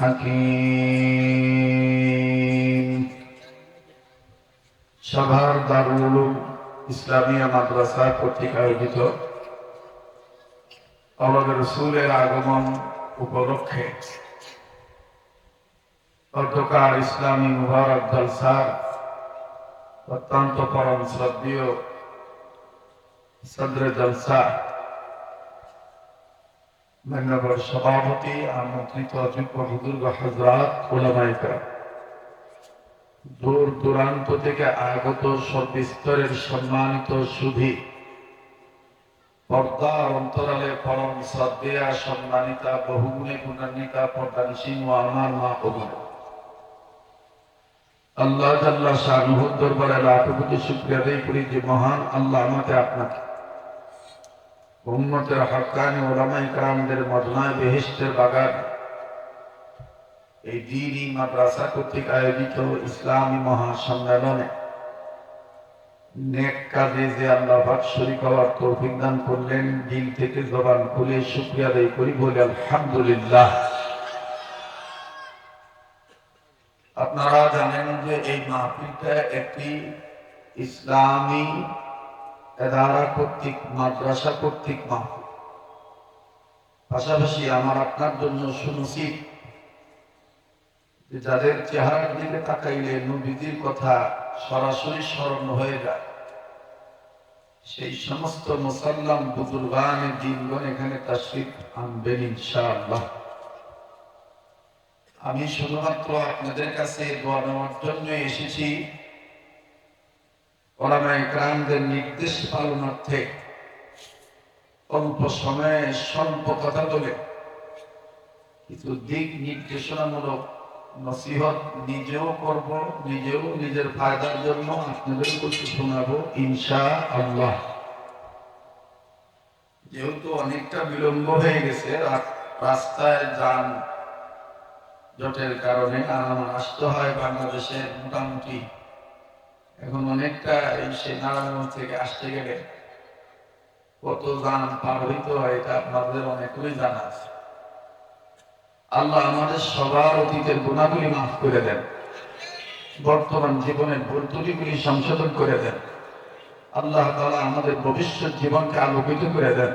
হাকিম সভার দারুল ইসলামিয়া মাদ্রাসা কর্তৃক আয়োজিত আমাদের সুরের আগমন উপলক্ষে অধ্যকার ইসলামী মুহার আব্দাল অত্যন্ত পরম শ্রদ্ধীয় সদরে জলসা মান্যবর সভাপতি, আমন্ত্রিত অযোগ্য দূর দূরান্ত থেকে আগত সম্মানিত সুধী, পর্দার অন্তরালে পরম শ্রদ্ধেয়া, সম্মানিতা, বহুগুণে গুণান্বিতা পর্দানিসীন ও আমার মা ওগুণ আল্লাহ জাল্লাহ শাহরুহুর দরবারে লাখ কোটি করি যে মহান আল্লাহ আমাকে আপনাকে উম্মতের হকানি ওলামাই কারামদের মদনায় বেহেস্টের বাগান। এই দিনই মাদ্রাসা কর্তৃক আয়োজিত ইসলামী মহাসম্মেলনে নেক কাজে যে আল্লাহ শরীক হওয়ার তৌফিক দান করলেন, দিল থেকে জবান খুলে শুক্রিয়া আদায় করি বলে আলহামদুলিল্লাহ। আপনারা জানেন যে এই মাহফিলটা একটি ইসলামী এদারা কর্তৃক, মাদ্রাসা কর্তৃক মাহফিল পাশাপাশি আমার আপনার জন্য যে যাদের চেহারার দিকে তাকাইলে নবীজির কথা সরাসরি স্মরণ হয়ে যায়। সেই সমস্ত মুসাল্লাম বুজুর্গানের দিনগণ এখানে তাশরিফ আনবেন ইনশাআল্লাহ। আমি শুধুমাত্র আপনাদের কাছে দোয়া নেওয়ার জন্য এসেছি। ক্রামদের নির্দেশ পালনার্থে অল্প সময়ে স্বল্প কথা বলে। কিছু দিক নির্দেশনামূলক নসিহত নিজেও করব, নিজেও নিজের ফায়দার জন্য আপনাদের কিছু শোনাবো ইনশা আল্লাহ যেহেতু অনেকটা বিলম্ব হয়ে গেছে রাস্তায় যান জটের কারণে আসতে হয় বাংলাদেশের মোটামুটি অনেকটা এই সে নারায়ণগঞ্জ থেকে আসতে গেলে কত যান পার হইতে হয়, এটা আপনাদের অনেকেরই জানা আছে। আল্লাহ আমাদের সবার অতীতের গুণাগুলি মাফ করে দেন। বর্তমান জীবনের ভুল ত্রুটিগুলি সংশোধন করে দেন। আল্লাহ তালা আমাদের ভবিষ্যৎ জীবনকে আলোকিত করে দেন।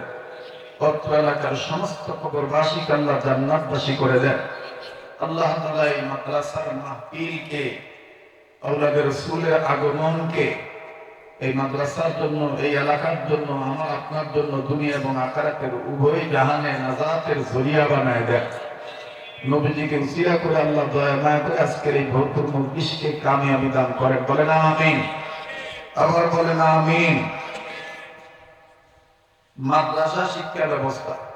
অত্র এলাকার সমস্ত খবরবাসীকে আল্লাহ জান্নাতবাসী করে দেন। আল্লাহ তালা এই মাদ্রাসার মাহফিলকে আউলাদের রসুলের আগমনকে এই মাদ্রাসার জন্য, এই এলাকার জন্য, আমার আপনার জন্য দুনিয়া এবং আকারাতের উভয় জাহানে নাজাতের জরিয়া বানায় দেয়। নবীজিকে উসিরা করে আল্লাহ দয়া করে আজকের এই ভরপুর দান করেন। বলেন আমিন। আবার বলেন আমিন। মাদ্রাসা শিক্ষা ব্যবস্থা।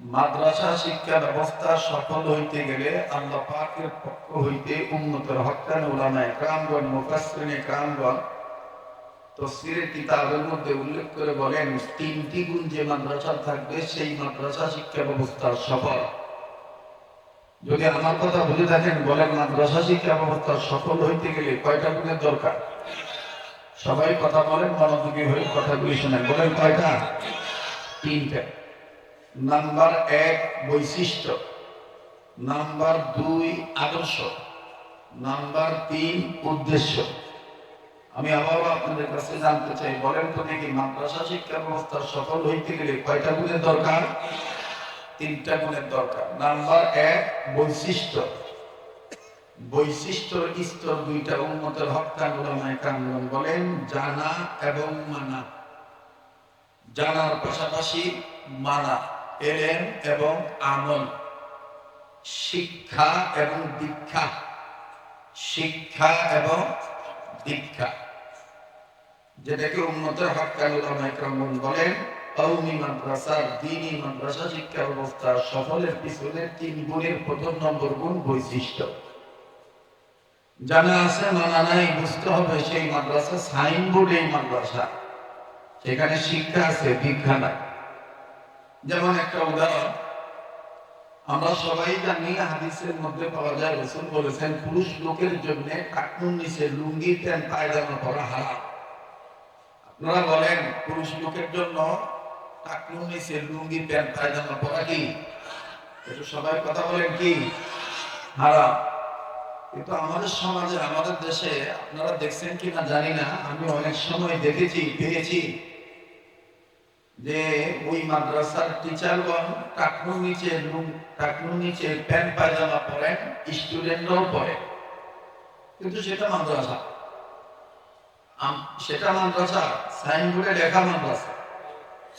মাদ্রাসা শিক্ষা ব্যবস্থা সফল হইতে গেলে আল্লাহ পাকের পক্ষ হইতে উন্নতর হকান উলামায়ে কামগণ মুফাসসিরিনে কামগণ তফসিরের কিতাবের মধ্যে উল্লেখ করে বলেন, তিনটি গুণ যে মাদ্রাসা থাকবে, সেই মাদ্রাসা শিক্ষা ব্যবস্থা সফল। যদি আমার কথা বুঝে থাকেন, বলেন মাদ্রাসা শিক্ষা ব্যবস্থা সফল হইতে গেলে কয়টা গুণের দরকার? সবাই কথা বলেন, মনোযোগী হয়ে কথাগুলি শোনেন। বলেন কয়টা? তিনটা। নাম্বার এক বৈশিষ্ট্য, নাম্বার দুই আদর্শ, নাম্বার তিন উদ্দেশ্য। আমি আবারও আপনাদের কাছে জানতে চাই, বলেন তো দেখি, মাদ্রাসা শিক্ষা ব্যবস্থা সফল হইতে গেলে কয়টা গুণের দরকার? তিনটা গুণের দরকার। নাম্বার এক বৈশিষ্ট্য বৈশিষ্ট্য স্তর দুইটা উন্মতের হকান উলামায়ে কামগণ বলেন জানা এবং মানা। জানার পাশাপাশি মানা। এলেন এবং আমল। শিক্ষা এবং দীক্ষা। শিক্ষা এবং দীক্ষা। যেটাকে উন্নত উলামায়ে বলেন শিক্ষা পিছনে প্রথম নম্বর গুণ বৈশিষ্ট্য। আছে বুঝতে হবে সেই মাদ্রাসা, সাইনবোর্ড এই মাদ্রাসা। সেখানে শিক্ষা আছে দীক্ষা নাই যেমন একটা উদাহরণ, আমরা সবাই জানি হাদিসের মধ্যে পাওয়া যায়, রসুল বলেছেন, পুরুষ লোকের জন্য কাটুন নিচে লুঙ্গি, প্যান্ট, পায়জামা পরা হারাম। আপনারা বলেন, পুরুষ লোকের জন্য টাকলু নিচে লুঙ্গি, প্যান্ট, পায়জামা পরা কি? একটু সবাই কথা বলেন কি? হারাম। কিন্তু আমাদের সমাজে, আমাদের দেশে, আপনারা দেখছেন কি না জানি না, আমি অনেক সময় দেখেছি, পেয়েছি। যে ওই মাদ্রাসার টিচারগণ টাকনু নিচে টাকনু নিচে প্যান্ট পায়জামা পরেন স্টুডেন্টরাও পরে। কিন্তু সেটা মাদ্রাসা। সেটা মাদ্রাসা সাইনবোর্ডে লেখা মাদ্রাসা।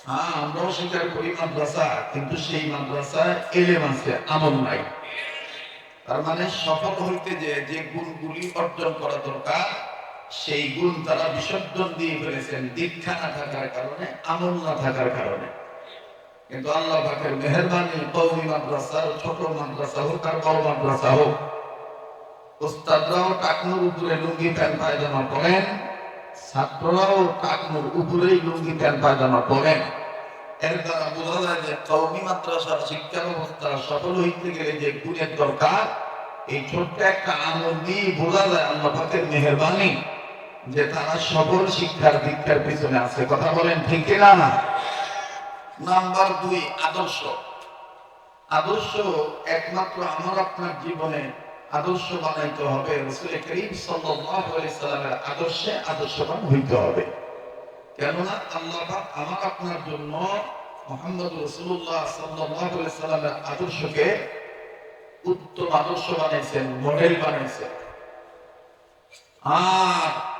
হ্যাঁ আমরাও স্বীকার করি মাদ্রাসা, কিন্তু সেই মাদ্রাসায় এলেম আছে আমল নাই। তার মানে সফল হইতে যে যে গুণগুলি অর্জন করা দরকার সেই গুণ তারা বিসর্জন দিয়ে ফেলেছেন, দীক্ষা না থাকার কারণে, আমল না থাকার কারণে। কিন্তু আল্লাহ পাকের মেহরবানি কৌমি মাদ্রাসা ছোট মাদ্রাসা হোক, আর বড় মাদ্রাসা হোক ওস্তাদরাও টাকনুর উপরে লুঙ্গি, প্যান্ট, পায়জামা পরেন, ছাত্ররাও টাকনুর উপরেই লুঙ্গি, প্যান্ট, পায়জামা পরেন। এর দ্বারা বোঝা যায় যে কৌমি মাদ্রাসার শিক্ষা ব্যবস্থা সফল হইতে গেলে যে গুণের দরকার, এই ছোট্ট একটা আমল দিয়ে বোঝা যায় আল্লাহ পাকের মেহরবানি। যে তারা সকল শিক্ষার দীক্ষার পিছনে আছে। কথা বলেন ঠিক না না? নাম্বার দুই, আদর্শ। আদর্শ একমাত্র আমার আপনার জীবনে আদর্শ বানাইতে হবে। রসুল করিম সাল্লামের আদর্শে আদর্শবান হইতে হবে। কেননা আল্লাহ আমার আপনার জন্য মোহাম্মদ রসুল্লাহ সাল্লামের আদর্শকে উত্তম আদর্শ বানাইছেন, মডেল বানাইছেন। আর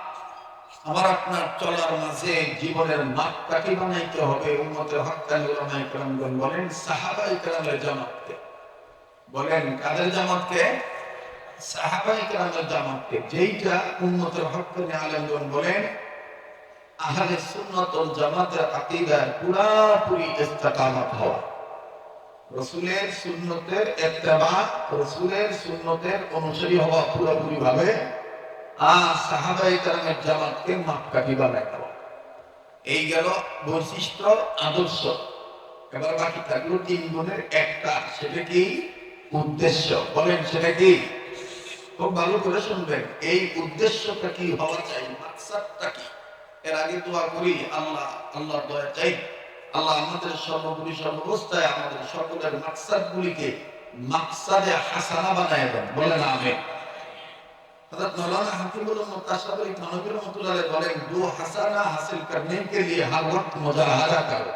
আমার আপনার চলার মাঝে জীবনের মাপকাঠি বানাইতে হবে উলামায়ে কেরামগণ বলেন সাহাবায়ে কেরামের জামাতকে। বলেন, কাদের জামাতকে? সাহাবায়ে কেরামের জামাতকে। যেইটা উম্মতের হক্কানি আলেমগণ বলেন, আহলে সুন্নত জামাতের আকীদার পুরাপুরি ইস্তেকামত হওয়া। রসুলের সুন্নতের ইত্তেবা রসুলের সুন্নতের অনুসারী হওয়া পুরোপুরি ভাবে আর সাহাবাই কারামের জামাতকে মাপকাঠি বানায় দেওয়া এই গেল বৈশিষ্ট্য, আদর্শ। এবার বাকি থাকল তিন গুণের একটা, সেটা কি? উদ্দেশ্য। বলেন, সেটা কি? খুব ভালো করে শুনবেন। এই উদ্দেশ্যটা কি হওয়া চাই, মাকসাদটা কি? এর আগে দোয়া করি, আল্লাহ, আল্লাহর দয়া চাই। আল্লাহ আমাদের সর্বোপরি সর্বাবস্থায় আমাদের সকলের মাকসাদ গুলিকে মাকসাদে হাসানা বানায় দেন। বলেন আমি हजरत मौलाना हकीमुल मुताशबरी थानवी रहमतुल्लाह अलैह बोले दो हसाना हासिल करने के लिए हर वक्त मुजाहदा करो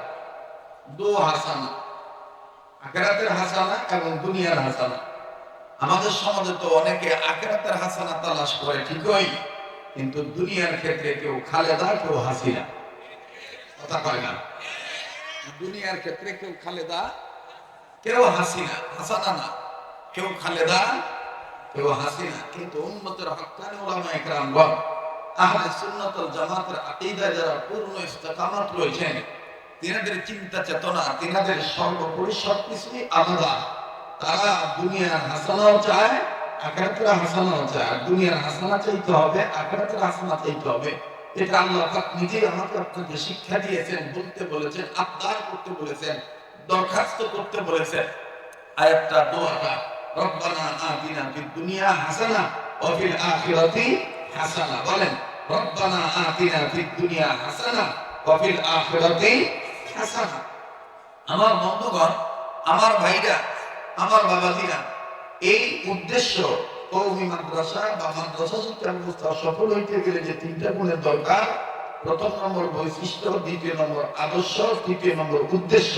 दो হাসানা আখিরাতের হাসানা এবং দুনিয়ার হাসানা আমাদের সমাজে তো অনেকে আখিরাতের হাসানা তালাশ করে ঠিকই কিন্তু দুনিয়ার ক্ষেত্রে কেউ খালেদা কেউ হাসিনা কথা কয় না দুনিয়ার ক্ষেত্রে কেউ খালেদা কেউ হাসিনা হাসানা না কেউ খালেদা কেউ হাসিনা কিন্তু উম্মতের হক্কানি ওলামা আহলে জামাতের যারা পূর্ণ ইস্তেকামত রয়েছেন। তিনাদের চিন্তা চেতনা, তিনাদের সর্বোপরি আলাদা। তারা দুনিয়ার হাসানাও চায়, আখেরাতের হাসানাও চায়। দুনিয়ার হাসানা চাইতে হবে, আখেরাতের হাসানা চাইতে হবে। এটা আল্লাহ পাক নিজেই আমাকে আপনাকে শিক্ষা দিয়েছেন, বলতে বলেছেন, আবদার করতে বলেছেন, দরখাস্ত করতে বলেছেন। আয়াতটা দোয়াটা রব্বানা আতিনা ফিদ দুনিয়া হাসানা ওয়া ফিল আখিরাতি হাসানা। বলেন, রব্বানা আতিনা ফিদ দুনিয়া হাসানা ওয়া ফিল হাসানা। আমার বন্ধুগণ, আমার ভাইরা, আমার বাবাজিরা, এই উদ্দেশ্য কৌমি মাদ্রাসা বা মাদ্রাসা শিক্ষা ব্যবস্থা সফল হইতে গেলে যে তিনটা গুণের দরকার, প্রথম নম্বর বৈশিষ্ট্য, দ্বিতীয় নম্বর আদর্শ, তৃতীয় নম্বর উদ্দেশ্য।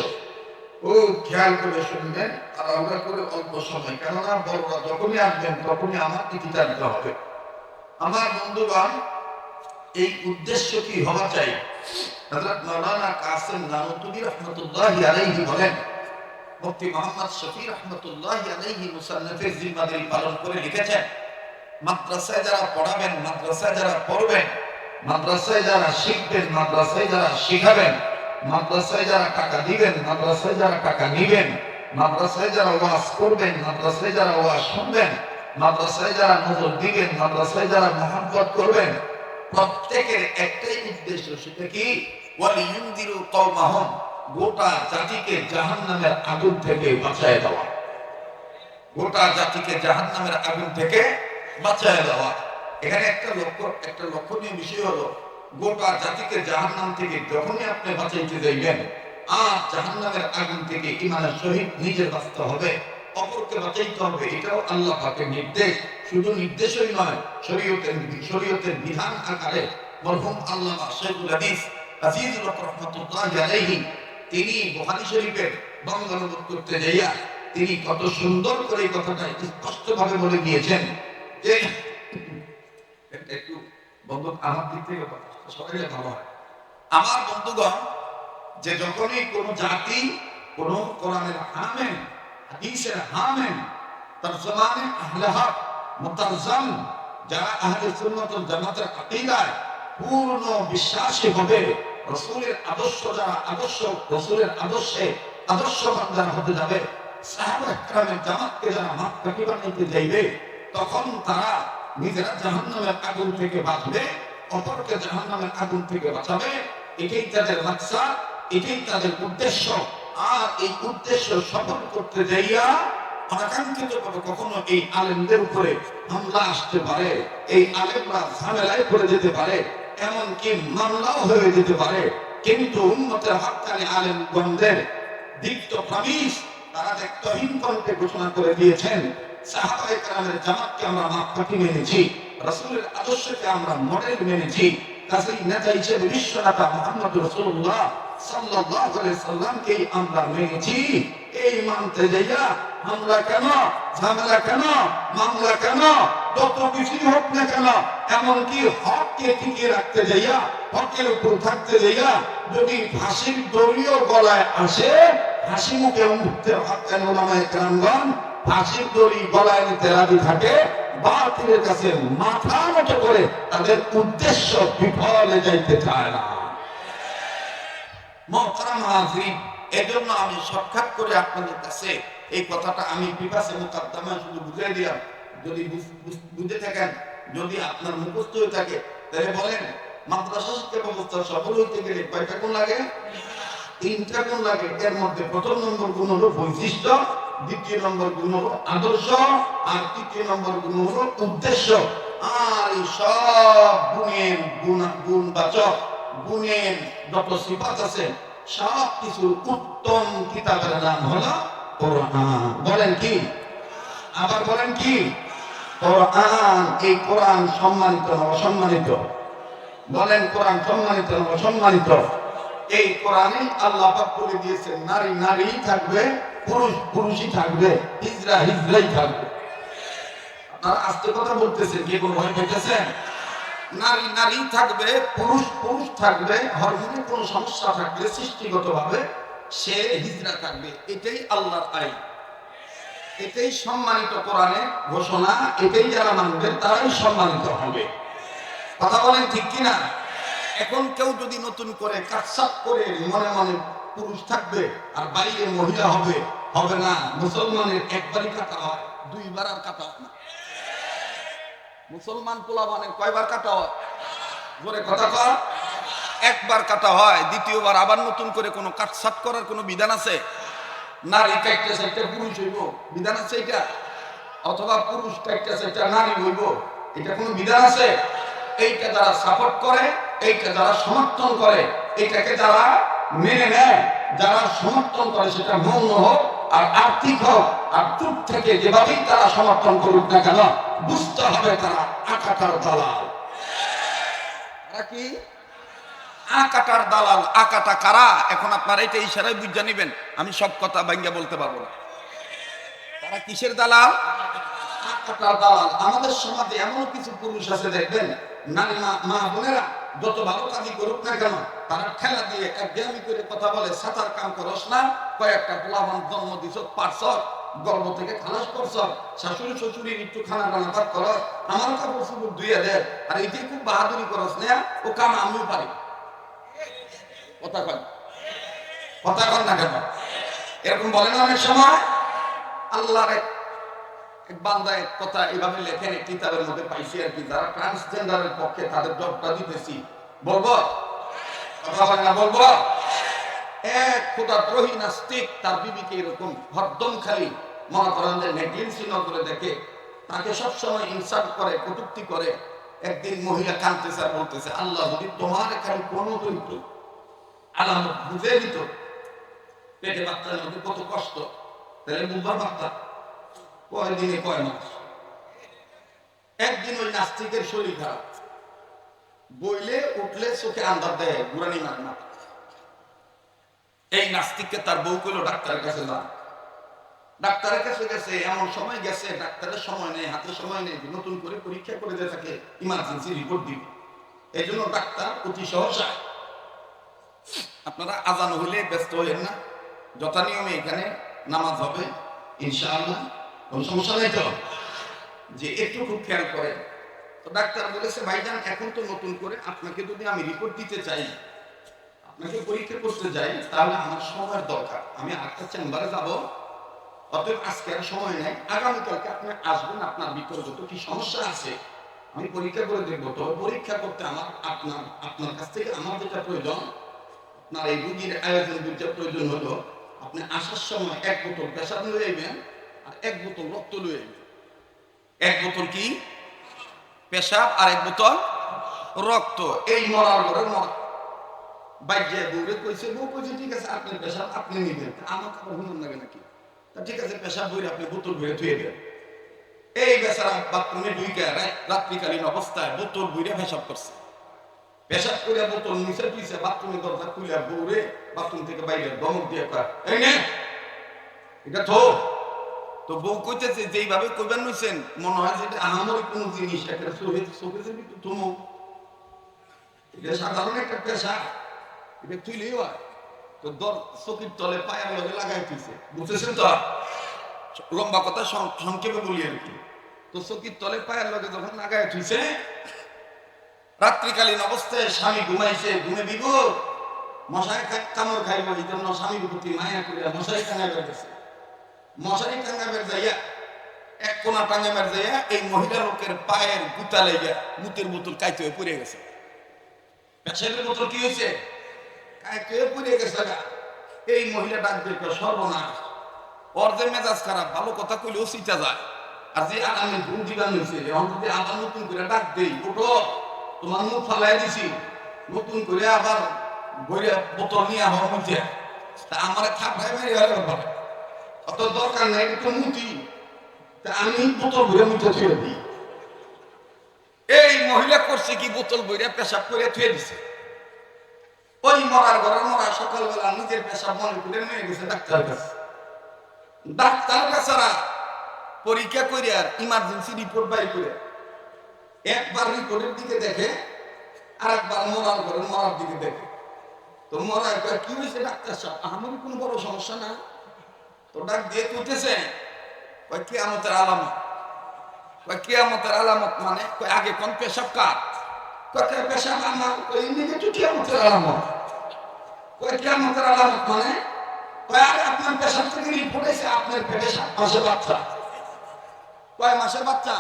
ও খেয়াল করে শুনবেন আর আমরা করে অল্প সময়। কেননা বড়রা যখনই আসবেন, তখনই আমার টিকি জানতে হবে। আমার বন্ধুগণ, এই উদ্দেশ্য কি হওয়া চাই? হযরত মাওলানা কাসিম নানুতুবি রহমাতুল্লাহি আলাইহি বলেন, মুফতি মোহাম্মদ শফি রহমাতুল্লাহি আলাইহি মুসান্নাফের জিম্মাদারি পালন করে লিখেছেন, মাদ্রাসায় যারা পড়াবেন, মাদ্রাসায় যারা পড়বেন, মাদ্রাসায় যারা শিখবেন, মাদ্রাসায় যারা শিখাবেন মাদ্রাসায় যারা টাকা দিবেন, মাদ্রাসায় যারা টাকা নিবেন, মাদ্রাসায় যারা ওয়াজ করবেন, মাদ্রাসায় যারা ওয়াজ শুনবেন, মাদ্রাসায় যারা নজর দিবেন, মাদ্রাসায় যারা মহাব্বত করবেন, প্রত্যেকের একটাই উদ্দেশ্য সেটা কি? ওয়ালিয়ুনদিরু কওমাহুম, গোটা জাতিকে জাহান্নামের আগুন থেকে বাঁচায় দেওয়া। গোটা জাতিকে জাহান্নামের আগুন থেকে বাঁচায় দেওয়া। এখানে একটা লক্ষ্য, একটা লক্ষণীয় বিষয় হলো গোটা জাতিকে জাহান্নাম থেকে যখনই আপনি বাঁচাইতে যাইবেন, আর জাহান্নামের আগুন থেকে ইমানের সহিত নিজে বাঁচতে হবে, অপরকে বাঁচাইতে হবে, এটাও আল্লাহ পাকের নির্দেশ। শুধু নির্দেশই নয়, শরীয়তের শরীয়তের বিধান আকারে মরহুম আল্লাহ শেখুল হাদিস আজিজুল তিনি বুখারী শরীফের বঙ্গানুবাদ করতে যাইয়া তিনি কত সুন্দর করে এই কথাটা স্পষ্টভাবে বলে দিয়েছেন। যে একটু বন্ধু আমার দিক থেকে কথা সবাই ভালো হয় আমার বন্ধুগণ, যে যখনই কোন জাতি, কোন কোরআনের হামেন হাদিসের হামেন তরজমানে আহলে হক মুতারজাম, যারা আহলে সুন্নাত জামাতের আকীদায় পূর্ণ বিশ্বাসী হবে, রাসূলের আদর্শ যারা আদর্শ, রাসূলের আদর্শে আদর্শবান যারা হতে যাবে, সাহাবা একরামের জামাতকে যারা মাপকাঠি বানাইতে যাইবে, তখন তারা নিজেরা জাহান্নামের আগুন থেকে বাঁচবে। অপরকে জাহান্নামের আগুন থেকে বাঁচাবে, এটাই তাদের মাকসাদ এটাই তাদের উদ্দেশ্য। আর এই উদ্দেশ্য সফল করতে যাইয়া অনাকাঙ্ক্ষিত ভাবে কখনো এই আলেমদের উপরে হামলা আসতে পারে, এই আলেমরা ঝামেলায় পড়ে যেতে পারে, এমনকি মামলাও হয়ে যেতে পারে। কিন্তু উন্মতের হকানি আলেমগণদের দীপ্ত প্রমিস তারা যে তহিন ঘোষণা করে দিয়েছেন, সাহাবায়ে কেরামের জামাতকে আমরা মাপকাঠি মেনেছি। রাসূলের আদর্শকে আমরা মডেল মেনেছি কাজেই নেতা হিসেবে বিশ্বনেতা মোহাম্মদ রাসূলুল্লাহ সাল্লাল্লাহু আলাইহি সাল্লামকেই আমরা মেনেছি। এই মানতে যাইয়া হামলা কেন, ঝামেলা কেন, মামলা কেন, যত কিছুই হোক না কেন, এমনকি হককে টিকিয়ে রাখতে যাইয়া, হকের উপর থাকতে যাইয়া, যদি ফাঁসির দড়িও গলায় আসে হাসি মুখে মুক্তের হকের ওলামায়ে কেরামগণ। ফাঁসির দড়ি গলায় নিতে রাজি থাকে, বাতিলের কাছে মাথা নত করে তাদের উদ্দেশ্য বিফলে যাইতে চায় না। এজন্য আমি সাক্ষাৎ করে আপনাদের কাছে এই কথাটা আমি বিকাশে মুকাদ্দমা শুধু বুঝিয়ে দিলাম। যদি বুঝ- বুঝ- বুঝে থাকেন, যদি আপনার মুখস্থ হয়ে থাকে, তাহলে বলেন, মাদ্রাসা শিক্ষা ব্যবস্থা সফল হইতে গেলে কয়টা গুণ লাগে? তিনটা গুণ লাগে। এর মধ্যে প্রথম নম্বর গুণ হলো বৈশিষ্ট্য, দ্বিতীয় নম্বর গুণ হলো আদর্শ, আর তৃতীয় নম্বর গুণ হলো উদ্দেশ্য। আর এই সব গুণের গুণ গুণ গুণবাচক, গুণের যত সিফাত আছে, সব কিছুর উত্তম কিতাবের নাম হলো কোরআন। বলেন কি? আবার বলেন কি? কোরআন, এই কোরআন সম্মানিত না অসম্মানিত? বলেন কোরআন সম্মানিত না অসম্মানিত? এই কোরআনে আল্লাহ পাক বলে দিয়েছেন, নারী নারী থাকবে, পুরুষ পুরুষই থাকবে, হিজরা হিজরাই থাকবে। আপনারা আস্তে কথা বলতেছেন, কে কোনো ভয় পেতেছেন নারী নারী থাকবে, পুরুষ পুরুষ থাকবে, হরমোনে কোনো সমস্যা থাকলে সৃষ্টিগত ভাবে সে হিজরা থাকবে। এটাই আল্লাহর আইন। এটাই সম্মানিত কোরআনে ঘোষণা, এটাই যারা মানবে তারাই সম্মানিত হবে। কথা বলেন ঠিক কিনা? এখন কেউ যদি নতুন করে কাটসাপ করে মনে মনে পুরুষ থাকবে আর বাইরে মহিলা হবে হবে না। মুসলমানের একবারই কাটা হয়, দুইবার আর কাটা হয় না। মুসলমান পোলাবানের কয়বার কাটা হয়? জোরে কথা কর একবার কাটা হয়, দ্বিতীয়বার আবার নতুন করে কোনো কাটসাট করার কোনো বিধান আছে? নারী কাটতে চাইতে পুরুষ হইব, বিধান আছে এটা? অথবা পুরুষ কাটতে চাইতে নারী হইব, এটা কোনো বিধান আছে? এইটা যারা সাপোর্ট করে এইটা যারা সমর্থন করে এইটাকে যারা মেনে নেয় যারা সমর্থন করে সেটা মৌন হোক আর আর্থিক হোক আর চুপ থেকে যেভাবেই তারা সমর্থন করুক না কেন বুঝতে হবে তারা আকাটার দালাল। তারা কি? আকাটার দালাল আকাটা কারা? এখন আপনারা এটা ইশারায় বুঝা নিবেন আমি সব কথা ভাঙ্গা বলতে পারব না। তারা কিসের দালাল? আমাদের সমাজে এমন কিছু পুরুষ আছে, দেখবেন? নারী মা বোনেরা যত ভালো কাজই করুক না কেন, তারা ঠেলা দিয়ে করে কথা বলে, সাঁতার কাম করস না, কয়েকটা জন্ম দিছ, পারছ গর্ব থেকে খালাস করছ, শাশুড়ি একটু খানা করস, আমার কাপড় ধুইয়া দে, আর এটাই খুব বাহাদুরি করস না ও কাম আমিও পারি। কথা কন কথা কন না কেন? এরকম বলেন অনেক সময়? আল্লাহর কথা লেখেন কিতাবের মধ্যে পাইছি আর কি। যারা ট্রান্সজেন্ডারের পক্ষে তাদের জবটা দিতেছি। বলব? কথা বলব? এক খোদা নাস্তিক, তার বিবিকে এরকম হরদম খালি মনে করেন যে নেগলিন্সি নজরে দেখে, তাকে সবসময় ইনসাল্ট করে, কটুক্তি করে, একদিন মহিলা কাঁদতেছে আর বলতেছে, আল্লাহ, যদি তোমার এখানে কোনো দৈত্য আলামত বুঝে দিত, পেটে মধ্যে কত কষ্ট, তাহলে বাচ্চা কয় দিনে কয় মাস? একদিন ওই নাস্তিকের শরীর খারাপ। বইলে উঠলে চোখে আন্দার দেয় মানে না এই নাস্তিককে তার বউ কইলো, ডাক্তারের কাছে যান ডাক্তারের কাছে গেছে, এমন সময় গেছে, ডাক্তারের সময় নেই, হাতে সময় নেই নতুন করে পরীক্ষা করে দিয়ে থাকে ইমার্জেন্সি রিপোর্ট দিবে। এই জন্য ডাক্তার অতি সহসা। আপনারা আজান হইলে ব্যস্ত হইেন না। যথা নিয়মে এখানে নামাজ হবে, ইনশাআল্লাহ। কোন সমস্যা নেই তো? যে একটু খুব খেয়াল করেন। তো ডাক্তার বলেছে, ভাইজান, এখন তো নতুন করে আপনাকে যদি আমি রিপোর্ট দিতে চাই, আপনাকে পরীক্ষা করতে যাই, তাহলে আমার সময়ের দরকার। আমি আরেকটা চেম্বারে যাব, অতএব আজকে আর সময় নেই। আগামীকালকে আপনি আসবেন, আপনার ভিতরে যত কি সমস্যা আছে? আমি পরীক্ষা করে দেখব। তবে পরীক্ষা করতে আমার আপনার আপনার কাছ থেকে আমার যেটা প্রয়োজন, আপনার এই রুগীর আয়োজন যেটা প্রয়োজন হলো, আপনি আসার সময় এক বোতল পেশাব লয়ে আইবেন আর এক বোতল রক্ত লয়ে আইবেন এক বোতল কি? পেশাব আর এক বোতল রক্ত। এই মরার ঘরের মরা। বাইরে বউরে কইছে, বউ কইছে, ঠিক আছে, আপনার পেশাব আপনি নিবেন। আমার খাবার হুমন লাগে নাকি? তা ঠিক আছে, পেশাব বইরে আপনি বোতল ভরে ধুয়ে দেন। এই বেচারা বাথরুমে ঢুইকা রাত্রিকালীন অবস্থায় বোতল বইরে পেশাব করছে। পেশাব করে বোতল নিচে পিছে বাথরুমের দরজা খুলে বউরে বাথরুম থেকে বাইরে দমক দিয়ে এটা তো তো বউ কইতেছে, যেইভাবে কইবেন নইছেন মনে হয় যে এটা আহামরি কোনো জিনিস, একটা চোখে যে তুমি এটা সাধারণ একটা পেশা, এটা তুইলেই হয়। তো দর, চকির তলে পায়ের লগে লাগাই তুইছে বুঝতেছেন তো? লম্বা কথা সংক্ষেপে বলি আর কি। তো চকির তলে পায়ের লগে যখন লাগাই তুইছে রাত্রিকালীন অবস্থায় স্বামী ঘুমাইছে, ঘুমে দিব মশায় কামড় খাইব এই জন্য স্বামীর প্রতি মায়া করে মশারি টাঙা বের গেছে মশারি টাঙা বের যাইয়া, এক কোনা টাঙা বের যাইয়া, এই মহিলা লোকের পায়ের গুতা লেগে মুতের বোতল কাইতে হয়ে পড়ে গেছে। পেশাবের বোতল কি হয়েছে? কাইতে হয়ে পড়ে গেছে এই মহিলা ডাক দেখবে সর্বনাশ। ওর মেজাজ খারাপ, ভালো কথা কইলেও সিটা যায়। আর যে আগামী ঘুম দিবান হয়েছে এখন আবার নতুন করে ডাক দেই ওঠো তোমার মুখ ফালাই দিছি। নতুন করে আবার বইয়া বোতল নিয়ে আবার মুখে তা আমার থাপড়াই মেরে গেলে ব্যাপারে অত দরকার নাই তো তা আমি বোতল ভরে মুখে ছুঁয়ে দিই। এই মহিলা করছে কি বোতল বইরা পেশাব করে থুয়ে দিছে? ওই মরার ঘরের মরা সকালবেলা নিজের পেশাব মনে করে নিয়ে গেছে ডাক্তার কাছে। ডাক্তার বেচারা পরীক্ষা করে আর ইমার্জেন্সি রিপোর্ট বাই করে। একবার রিপোর্টের দিকে দেখে আর একবার মরার ঘরের মরার দিকে দেখে। তো মরার কয় কি হয়েছে ডাক্তার সাহেব? আমার কোনো বড় সমস্যা না? তো দিয়ে তুলতেছে কয়, কিয়ামতের আলামত। মানে? কয়, আগে মানে? কয়, আরে আপনার আপনার পেটে সাত মাসের বাচ্চা। কয়, মাসের বাচ্চা?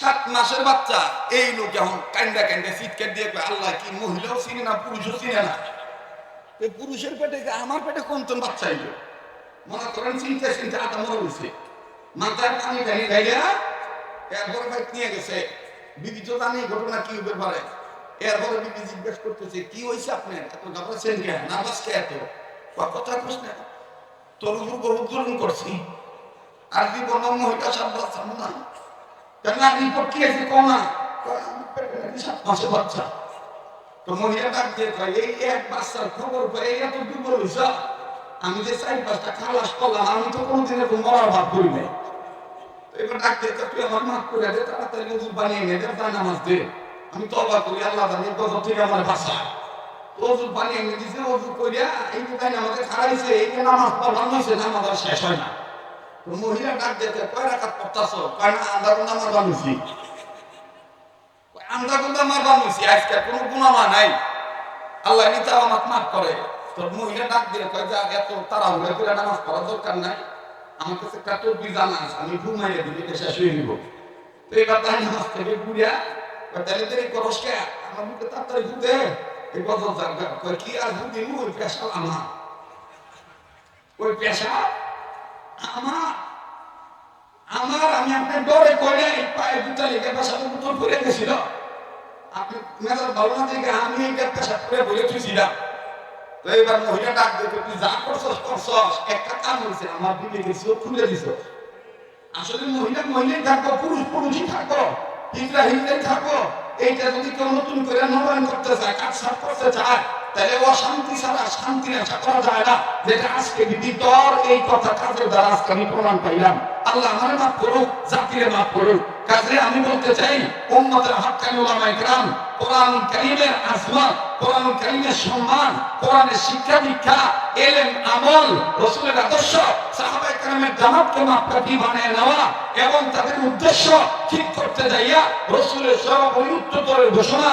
সাত মাসের বাচ্চা। এই লোক এখন কান্দা কান্দা চিৎকার দিয়ে আল্লাহ কি মহিলাও চিনে না, পুরুষও চিনে না? এই পুরুষের পেটে আমার পেটে কোন কোন বাচ্চা এলো? মনে করেন চিন্তা চিন্তা আটা মনে হয়েছে মাথায় পানি ঢালি ঢাইলা এরপরে ভাই নিয়ে গেছে। বিবি তো জানি ঘটনা কি হতে পারে। এরপরে বিবি জিজ্ঞেস করতেছে, কি হয়েছে আপনার? এত ঘাবড়াচ্ছেন কেন? নার্ভাস কে এত? কথা প্রশ্ন তোর উপর বহু জুলুম করছি। আর জীবন মহিলা সাত না? কেন রিপোর্ট কি আছে কো না? সাত মাসে বাচ্চা। তো মহিলা ডাক দিয়ে এই এক বাচ্চার খবর এই এত দুর্বল হইছ? আমি যে চার পাঁচটা খালাস করলাম আমি তো কোনোদিন এরকম মরার ভাব করি নাই। এবার ডাক দিয়ে তুই আমার মাফ করে দে তাড়াতাড়ি ওষুধ বানিয়ে নে দে তাই নামাজ দে। আমি তবা করি আল্লাহ জানি গজ থেকে আমার বাসা ওষুধ বানিয়ে এনে দিছে ওষুধ করিয়া এই যে তাই নামাজে খারাইছে এই যে নামাজ পড়লাম হয়েছে নামাজ আর শেষ হয় না। তো মহিলা ডাক দিয়ে কয়, রাখাত পড়তাছ? কয় না আন্দা কোন আমার বানিয়েছি আমরা কিন্তু আমার বানিয়েছি আজকে কোনো গুণামা নাই। আল্লাহ নিতে আমাকে মাফ করে। মহিলা ডাক কয় দরকার নাই। আমার আমি এটা কয় মুখে কয় ওই পেশা আমার। পেশা আমার? আমি আপনার ডরে এই পায়ে দুটা লেগে বোতল পরে গেছিল। আপনি ভালো না আমি এইটা পেশাব করে বলে তুইছিলাম তো এবার মহিলা ডাক দেখে তুই যা একটা কাম হয়েছে আমার আসলে মহিলা মহিলাই পুরুষ পুরুষই এইটা যদি কেউ নতুন করে নবায়ন করতে চায়, কাজ করতে চায়, তাহলে অশান্তি ছাড়া শান্তির আশা করা যায় না। যেটা আজকে দিদি তোর, এই কথা কাজের দ্বারা আজকে আমি প্রমাণ পাইলাম। আল্লাহ আমার মাফ করুক, জাতিরে মাফ করুক। কাজে আমি বলতে চাই, উম্মতের হাক্কানি ওলামা ইকরাম কোরআন করিমের আসমান কোরআন করিমের সম্মান, কোরআনের শিক্ষা দীক্ষা এলেন আমল, রসুলের আদর্শ, সাহাবায়ে কেরামের জামাতকে মাপকাঠি বানিয়ে নেওয়া এবং তাদের উদ্দেশ্য ঠিক করতে যাইয়া রসুলের সর্বোপরি উচ্চতরের ঘোষণা